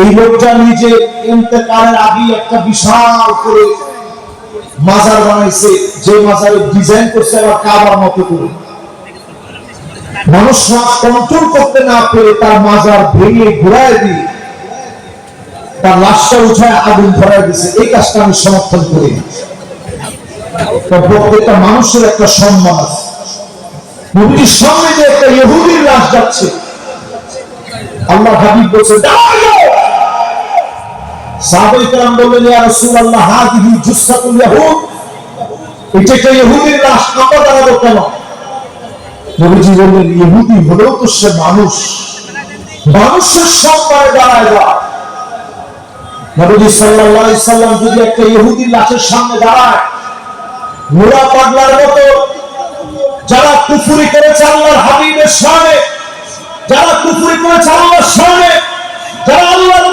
এই লোকটা নিজে ইন্তেকালের আগে একটা বিশাল করে মাজার বানাইছে। যে মাজারে ডিজাইন করছে আবার কাবার মতো করে। মানুষ কন্ট্রোল করতে না পেরে তার মাজার ভেঙে ঘুরায় দিয়ে তার লাশটা উঠায় আগুন ধরায় দিছে এই কাজটা আমি সমর্থন করি। প্রত্যেকটা মানুষের একটা সম্মান আছে। সামনে যে একটা ইহুদির লাশ যাচ্ছে। আল্লাহ হাবিব বলছে মানুষ। মানুষের দাঁড়ায় যদি একটা সামনে দাঁড়ায় পাগলার যারা কুফুরি করেছে আল্লাহর হাবিবের সামনে, যারা কুফুরি করেছে আল্লাহর সামনে, যারা আল্লাহর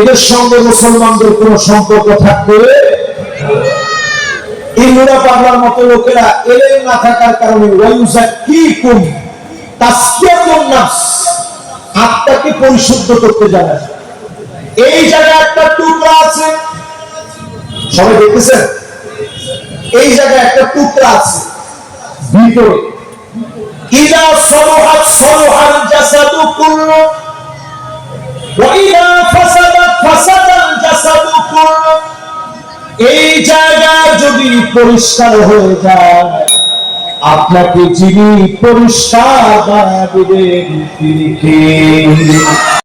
এদের সঙ্গে মুসলমানদের কোনো সম্পর্ক থাকবে এই মুরা পাগলার মতো লোকেরা এলেন না থাকার কারণে কি আত্মাকে পরিশুদ্ধ করতে জানে। এই জায়গায় একটা টুকরা আছে। সবাই দেখতেছেন? এই জায়গায় একটা টুকরা আছে। ভিতরে। ইদা সলহাত সলহাল জাসাদু পরিষ্কার হয়ে যায়। আপনাকে যিনি পরিষ্কার তিনি কে?